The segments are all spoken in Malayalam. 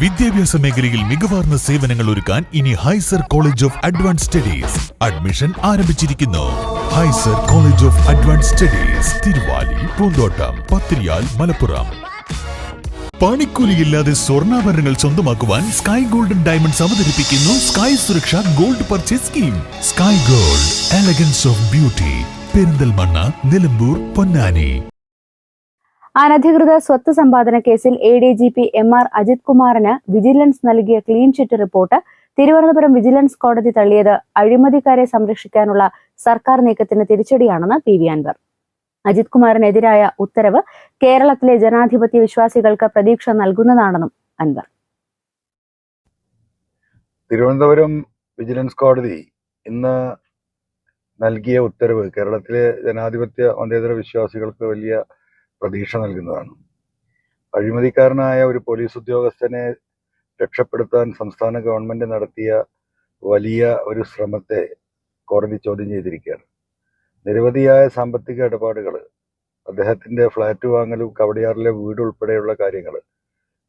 വിദ്യാഭ്യാസ മേഖലയിൽ മികവാർന്ന സേവനങ്ങൾ ഒരുക്കാൻ ഇനി Hyser college of advance studies admission ആരംഭിച്ചിരിക്കുന്നു. Hyser college of advance studies Thiruvali Poonthottam Pathiriyal Malappuram. പണിക്കൂലിയില്ലാതെ സ്വർണാഭരണങ്ങൾ സ്വന്തമാക്കുവാൻ സ്കൈ ഗോൾഡൻ ഡയമണ്ട്സ് അവതരിപ്പിക്കുന്നു sky Suraksha gold purchase scheme. Sky gold elegance of beauty Perinthalmanna Nilambur Ponnani. അനധികൃത സ്വത്ത് സമ്പാദന കേസിൽ A D G P M R Ajith കുമാറിന് വിജിലൻസ് നൽകിയ clean chit report Thiruvananthapuram vigilance കോടതി തള്ളിയത്. അഴിമതിക്കാരെ സംരക്ഷിക്കാനുള്ള സർക്കാർ നീക്കത്തിന് തിരിച്ചടിയാണെന്ന് പി വി അൻവർ. അജിത് കുമാറിനെതിരായ ഉത്തരവ് കേരളത്തിലെ ജനാധിപത്യ വിശ്വാസികൾക്ക് പ്രതീക്ഷ നൽകുന്നതാണെന്നും അൻവർ. തിരുവനന്തപുരം വിജിലൻസ് കോടതി ഇന്ന് നൽകിയ ഉത്തരവ് കേരളത്തിലെ ജനാധിപത്യ മതേതര വിശ്വാസികൾക്ക് വലിയ പ്രതീക്ഷ നൽകുന്നതാണ്. അഴിമതിക്കാരനായ ഒരു പോലീസ് ഉദ്യോഗസ്ഥനെ രക്ഷപ്പെടുത്താൻ സംസ്ഥാന ഗവൺമെന്റ് നടത്തിയ വലിയ ഒരു ശ്രമത്തെ കോടതി ചോദ്യം ചെയ്തിരിക്കുകയാണ്. നിരവധിയായ സാമ്പത്തിക ഇടപാടുകൾ അദ്ദേഹത്തിന്റെ ഫ്ലാറ്റ് വാങ്ങലും കവടിയാറിലെ വീട് ഉൾപ്പെടെയുള്ള കാര്യങ്ങൾ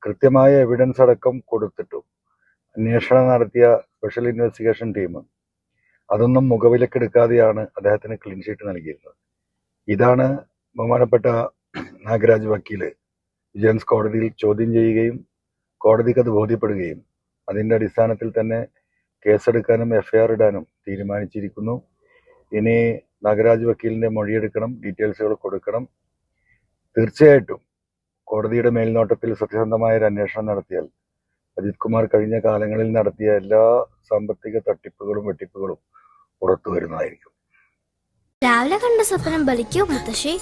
കൃത്യമായ എവിഡൻസ് അടക്കം കൊടുത്തിട്ടും അന്വേഷണം നടത്തിയ സ്പെഷ്യൽ ഇൻവെസ്റ്റിഗേഷൻ ടീം അതൊന്നും മുഖവിലക്കെടുക്കാതെയാണ് അദ്ദേഹത്തിന് ക്ലീൻ ഷീറ്റ് നൽകിയിരുന്നത്. ഇതാണ് ബഹുമാനപ്പെട്ട നാഗരാജ് വക്കീൽ വിജിലൻസ് കോടതിയിൽ ചോദ്യം ചെയ്യുകയും കോടതിക്ക് അത് ബോധ്യപ്പെടുകയും അതിന്റെ അടിസ്ഥാനത്തിൽ തന്നെ കേസെടുക്കാനും എഫ്ഐആർ ഇടാനും തീരുമാനിച്ചിരിക്കുന്നു. ഇനി നാഗരാജ് വക്കീലിന്റെ മൊഴിയെടുക്കണം ഡീറ്റെയിൽസുകൾ കൊടുക്കണം. തീർച്ചയായിട്ടും കോടതിയുടെ മേൽനോട്ടത്തിൽ സത്യസന്ധമായ ഒരു അന്വേഷണം നടത്തിയാൽ അജിത് കുമാർ കഴിഞ്ഞ കാലങ്ങളിൽ നടത്തിയ എല്ലാ സാമ്പത്തിക തട്ടിപ്പുകളും വെട്ടിപ്പുകളും പുറത്തു വരുന്നതായിരിക്കും. രാവിലെ കണ്ട സ്വപ്നം ബലിക്കോ മുത്തശ്ശി?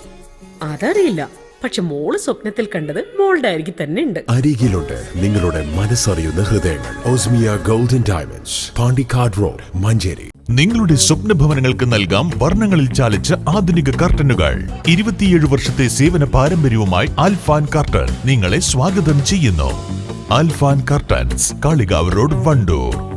അതറിയില്ല. പക്ഷെ മോൾ സ്വപ്നത്തിൽ കണ്ടത് മോളുടെ അരികിൽ തന്നെ ഉണ്ട്. അരികിലുണ്ട് നിങ്ങളുടെ മനസ്സറിയുന്ന ഹൃദയങ്ങൾ. Osmia golden diamonds Pandikkad road Manjeri. നിങ്ങളുടെ സ്വപ്ന ഭവനങ്ങൾക്ക് നൽകാം വർണങ്ങളിൽ ചാലിച്ച ആധുനിക കർട്ടനുകൾ. ഇരുപത്തിയേഴ് വർഷത്തെ സേവന പാരമ്പര്യവുമായി അൽഫാൻ കർട്ടൻ നിങ്ങളെ സ്വാഗതം ചെയ്യുന്നു. Alfan curtains Kalikavu road Wandoor.